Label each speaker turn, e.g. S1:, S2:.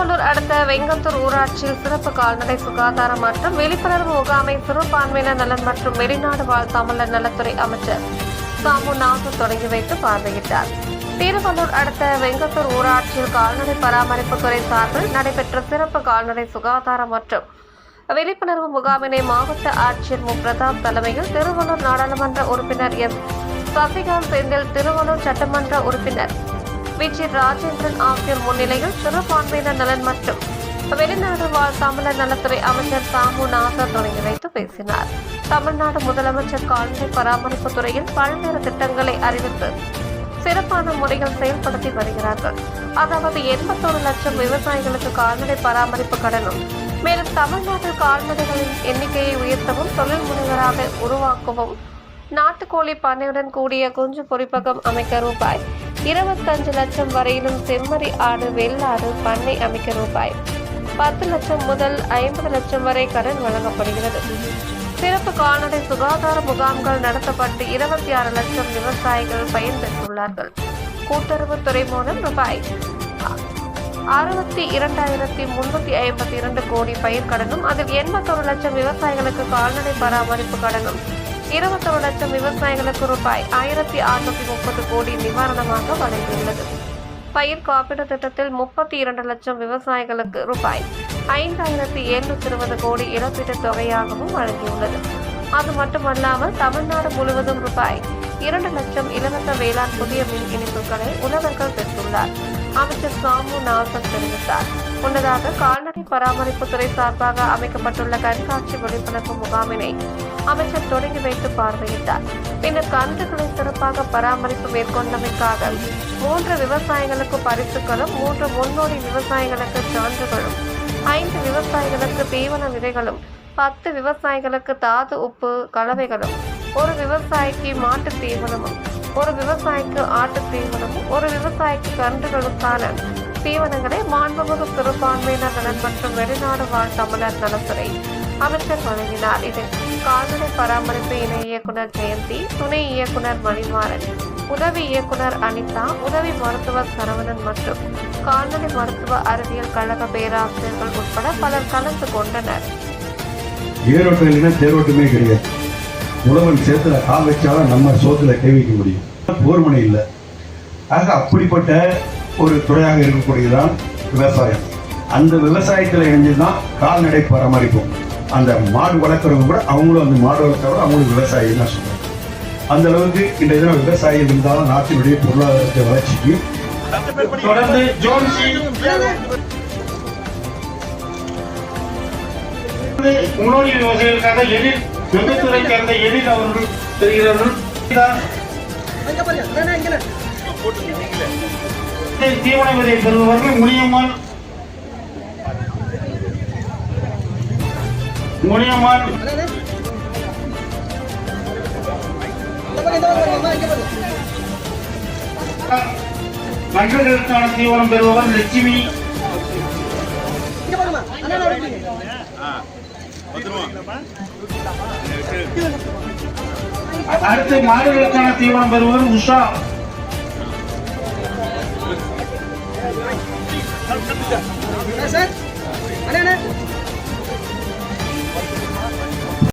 S1: திருவள்ளூர் அடுத்த வெங்கத்தூர் ஊராட்சியில் சிறப்பு கால்நடை சுகாதாரம் மற்றும் விழிப்புணர்வு முகாமை சிறுபான்மையினர் நலன் மற்றும் வெளிநாடு வாழ் தமிழர் நலத்துறை அமைச்சர் சாமு நாசு தொடங்கி வைத்து பார்வையிட்டார். திருவள்ளூர் அடுத்த வெங்கத்தூர் ஊராட்சியில் கால்நடை பராமரிப்பு துறை சார்பில் நடைபெற்ற சிறப்பு கால்நடை சுகாதாரம் மற்றும் விழிப்புணர்வு முகாமினை மாவட்ட ஆட்சியர் மு. பிரதாப் தலைமையில் திருவள்ளூர் நாடாளுமன்ற உறுப்பினர் எஸ் சசிகாந்த் செந்தில் திருவள்ளூர் சட்டமன்ற உறுப்பினர் விஜய் ராஜேந்திரன் ஆகியோர் முன்னிலையில் சிறுபான்மையினர் நலன் மற்றும் வெளிநாடு வாழ் தமிழர் நலத்துறை அமைச்சர் சாமு நாசர் தொடங்கி வைத்து பேசினார். தமிழ்நாடு முதலமைச்சர் கால்நடை பராமரிப்பு துறையில் பல்வேறு திட்டங்களை அறிவித்து சிறப்பான முறையில் செயல்படுத்தி வருகிறார்கள். அதாவது எண்பத்தோரு லட்சம் விவசாயிகளுக்கு கால்நடை பராமரிப்பு கடனும் மேலும் தமிழ்நாட்டில் கால்நடைகளின் எண்ணிக்கையை உயர்த்தவும் தொழில் முனைவராக உருவாக்கவும் நாட்டுக்கோழி பண்ணையுடன் கூடிய குஞ்சு பொறிப்பகம் அமைக்க ரூபாய் இருபத்தஞ்சு லட்சம் வரையிலும் செம்மறி ஆடு வெள்ளாடு பண்ணை அமைக்க ரூபாய். பத்து லட்சம் முதல் ஐம்பது லட்சம் வரை கடன் வழங்கப்படுகிறது. சிறப்பு கால்நடை சுகாதார முகாம்கள் நடத்தப்பட்டு இருபத்தி ஆறு லட்சம் விவசாயிகள் பயன்பெற்றுள்ளார்கள். கூட்டுறவுத்துறை மூலம் ரூபாய் அறுபத்தி இரண்டாயிரத்தி முன்னூத்தி ஐம்பத்தி இரண்டு கோடி பயிர் கடனும் அதில் எண்பத்தொரு லட்சம் விவசாயிகளுக்கு கால்நடை பராமரிப்பு கடனும். இருபத்தொரு லட்சம் விவசாயிகளுக்கு ரூபாய் ஆயிரத்தி அறுநூத்தி முப்பது கோடி நிவாரணமாக வழங்கியுள்ளது. பயிர் காப்பீடு திட்டத்தில் முப்பத்தி இரண்டு லட்சம் விவசாயிகளுக்கு ரூபாய் ஐந்தாயிரத்தி எழுநூத்தி இருபது கோடி இழப்பீட்டு தொகையாகவும் வழங்கியுள்ளது. அது மட்டுமல்லாமல் தமிழ்நாடு முழுவதும் ரூபாய் இரண்டு லட்சம் இலவச வேளாண் புதிய மின் இணைப்புகளை உழவர்கள் பெற்றுள்ளார். அமைச்சர் சாமு நாசர் தெரிவித்தார். முன்னதாக கால்நடை பராமரிப்புத்துறை சார்பாக அமைக்கப்பட்டுள்ள கண்காட்சி விழிப்புணர்வு முகாமினை அமைச்சர் தொடங்கி வைத்து பார்வையிட்டார். பின்னர் கன்றுகளை சிறப்பாக பராமரிப்பு மேற்கொண்டமைக்காக மூன்று விவசாயிகளுக்கு பரிசுகளும் மூன்று முன்னோடி விவசாயிகளுக்கு சான்றுகளும் ஐந்து விவசாயிகளுக்கு தீவன விதைகளும் பத்து விவசாயிகளுக்கு தாது உப்பு கலவைகளும் ஒரு விவசாயிக்கு மாட்டு தீவனமும் ஒரு விவசாயிக்கு ஆட்டு தீவனமும் ஒரு விவசாயிக்கு கன்றுகளுக்கான தீவனங்களை மாண்புமிகு சிறுபான்மையினர் நலன் மற்றும் வெளிநாடு வாழ் தமிழர் நலத்துறை அமைச்சர் வழங்கினார். இதில் கால்நடை பராமரிப்பு இணை இயக்குனர் ஜெயந்தி துணை இயக்குனர் மணிமாறன் உதவி இயக்குனர் அனிதா உதவி மருத்துவர் சரவணன் மற்றும் கால்நடை மருத்துவ அறிவியல் கழக பேராசிரியர்கள் உட்பட பலர் கலந்து கொண்டனர்.
S2: தேரோட்டமே கிடையாது. உழவன் சேர்த்துல கால் வச்சாலும் நம்ம சோத்துல கை வைக்க முடியும். போர்மனை இல்லை. ஆக அப்படிப்பட்ட ஒரு துறையாக இருக்கக்கூடியதுதான் விவசாயம். அந்த விவசாயத்தில் இணைஞ்சுதான் கால்நடை பராமரிப்போம். அந்த மாடு வளர்க்குறவங்க கூட அவங்களும் அந்த மாடு வளர்க்குறவங்க அவங்களும் விவசாயி தான் சொல்லுவாங்க அந்த அளவுக்கு இந்த இதில் விவசாயம் இருந்தாலும் நாட்டினுடைய பொருளாதாரத்தை வளர்ச்சிக்கு
S3: தொடர்ந்து ஜோன்சி. முன்னோடி விவசாயிகளுக்காக வெங்கத்துறை சேர்ந்த எழில் அவர்கள் தெரிகிறார்கள். தீவன விதை பெறுபவர்கள் முனியம்மாள். முனியம்மாள். மன்றங்களுக்கான தீவனம் பெறுபவர் லட்சுமி. அடுத்து மாடுகளுக்கான தீவனம் பெறுவது உஷா.
S4: சார் அண்ணா.